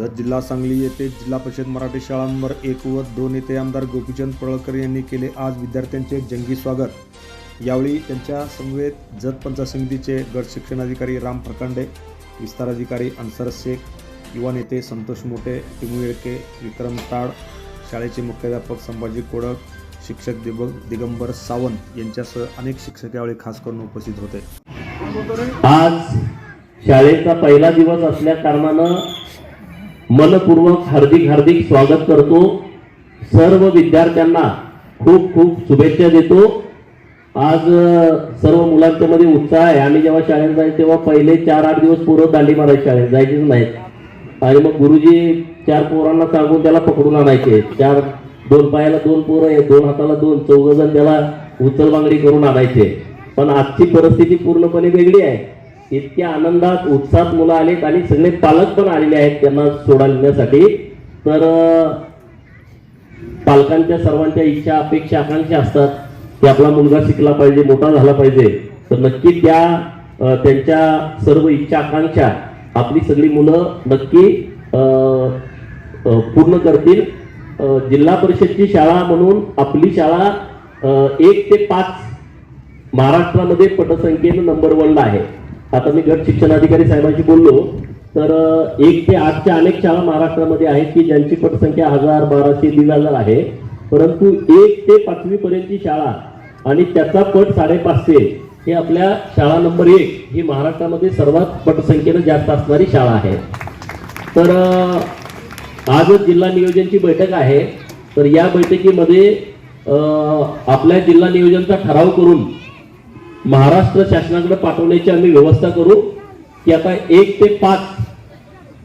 जत जिल्हा सांगली येथे जिल्हा परिषद मराठी शाळांवर एक व दोन येथे आमदार गोपीचंद पळकर यांनी केले आज विद्यार्थ्यांचे जंगी स्वागत. यावेळी त्यांच्या समवेत जत पंचायत समितीचे गट शिक्षणाधिकारी राम प्रकांडे विस्तार अधिकारी अन्सर शेख युवा नेते संतोष मोठे टिमू येळके विक्रम ताड शाळेचे मुख्याध्यापक संभाजी कोडक शिक्षक दिब दिगंबर सावंत यांच्यासह अनेक शिक्षक यावेळी खास करून उपस्थित होते. आज शाळेचा पहिला दिवस असल्या कारणानं मनपूर्वक हार्दिक हार्दिक स्वागत करतो. सर्व विद्यार्थ्यांना खूप खूप शुभेच्छा देतो. आज सर्व मुलांच्या मध्ये उत्साह आहे. आम्ही जेव्हा शाळेत जायचं तेव्हा पहिले चार आठ दिवस पोरं दांडी मारायची शाळेत. जायचीच नाहीत. आणि मग गुरुजी चार पोरांना सांगून त्याला पकडून आणायचे. चार दोन पायाला दोन पोरं आहे दोन हाताला दोन चौघ जण त्याला उचलबांगडी करून आणायचे. पण आजची परिस्थिती पूर्णपणे वेगळी आहे. इतक्या आनंदात उत्साहात मुलं आलेत आणि सगळे पालक पण आलेले आहेत त्यांना सोडण्यासाठी. तर पालकांच्या सर्वांच्या इच्छा अपेक्षा आकांक्षा असतात की आपला मुलगा शिकला पाहिजे मोठा झाला पाहिजे. तर नक्की त्या त्यांच्या सर्व इच्छा आकांक्षा आपली सगळी मुलं नक्की पूर्ण करतील. जिल्हा परिषदची शाळा म्हणून आपली शाळा एक ते पाच महाराष्ट्रामध्ये पटसंख्येनं नंबर वनला आहे. आता मी गट शिक्षणाधिकारी साहेबांशी बोललो तर एक ते आठच्या अनेक शाळा महाराष्ट्रामध्ये आहेत की ज्यांची पटसंख्या हजार बाराशे दीड हजार आहे. परंतु एक ते पाचवी पर्यंतची शाळा आणि त्याचा पट साडेपाचशे हे आपल्या शाळा नंबर एक ही महाराष्ट्रामध्ये सर्वात पटसंख्येनं जास्त असणारी शाळा आहे. तर आज आजच जिल्हा नियोजनची बैठक आहे. तर या बैठकीमध्ये आपल्या जिल्हा नियोजनचा ठराव करून महाराष्ट्र शासनाकडे पाठवण्याची आम्ही व्यवस्था करू. की आता एक ते पाच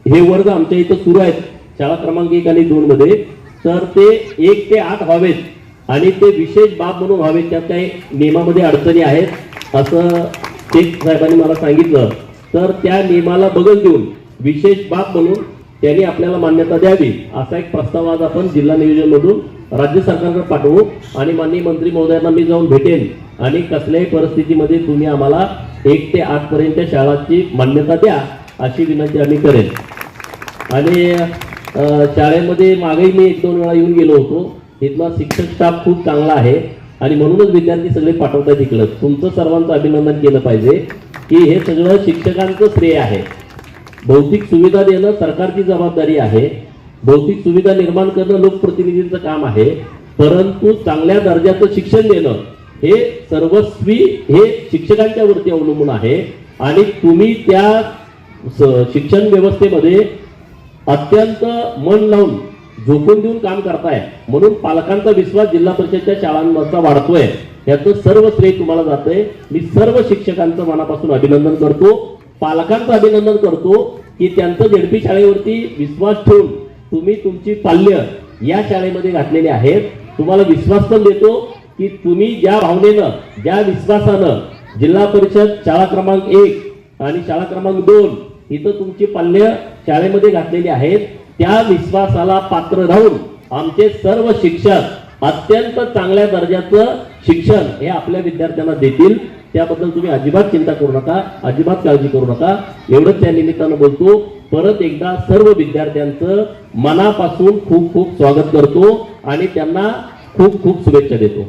हे वर्ग आमच्या इथं सुरू आहेत. शाळा क्रमांक एक आणि दोन मध्ये. तर ते एक ते आठ व्हावेत आणि ते विशेष बाब म्हणून व्हावेत. त्यात काही नियमामध्ये अडचणी आहेत. असं ते साहेबांनी मला सांगितलं. तर त्या नियमाला बगल देऊन विशेष बाब म्हणून त्यांनी आपल्याला मान्यता द्यावी. असा एक प्रस्ताव आज आपण जिल्हा नियोजन मधून राज्य सरकारकडे पाठवू आणि माननीय मंत्री महोदयांना मी जाऊन भेटेन. आणि कसल्याही परिस्थितीमध्ये तुम्ही आम्हाला एक ते आठ पर्यंत शाळाची मान्यता द्या अशी विनंती आम्ही करेन आणि शाळेमध्ये मागेही मी एक दोन वेळा येऊन गेलो होतो. इथला शिक्षक स्टाफ खूप चांगला आहे. आणि म्हणूनच विद्यार्थी सगळे पाठवतात इकडं. तुमचं सर्वांचं अभिनंदन केलं पाहिजे की हे सगळं शिक्षकांचं श्रेय आहे. भौतिक सुविधा देणं सरकारची जबाबदारी आहे. भौतिक सुविधा निर्माण करणं लोकप्रतिनिधींचं काम आहे. परंतु चांगल्या दर्जाचं शिक्षण देणं हे सर्वस्वी हे शिक्षकांच्या वरती अवलंबून आहे. आणि तुम्ही त्या स- शिक्षण व्यवस्थेमध्ये अत्यंत मन लावून झोकून देऊन काम करताय. म्हणून पालकांचा विश्वास जिल्हा परिषदच्या शाळांवरचा वाढतोय. याचं सर्व श्रेय तुम्हाला जातंय. मी सर्व शिक्षकांचं मनापासून अभिनंदन करतो. पालकांचं अभिनंदन करतो की त्यांचं झेडपी शाळेवरती विश्वास ठेवून तुम्ही तुमची पाल्य या शाळेमध्ये घातलेली आहेत. तुम्हाला विश्वास पण देतो. की तुम्ही ज्या भावनेनं ज्या विश्वासानं जिल्हा परिषद शाळा क्रमांक एक आणि शाळा क्रमांक दोन इथं तुमची पाल्य शाळेमध्ये घातलेली आहेत त्या विश्वासाला पात्र राहून आमचे सर्व शिक्षक अत्यंत चांगल्या दर्जाचं शिक्षण हे आपल्या विद्यार्थ्यांना देतील. त्याबद्दल तुम्ही अजिबात चिंता करू नका अजिबात काळजी करू नका. एवढंच त्या निमित्तानं बोलतो. परत एकदा सर्व विद्यार्थ्यांचं मनापासून खूप खूप स्वागत करतो आणि त्यांना खूप खूप शुभेच्छा देतो.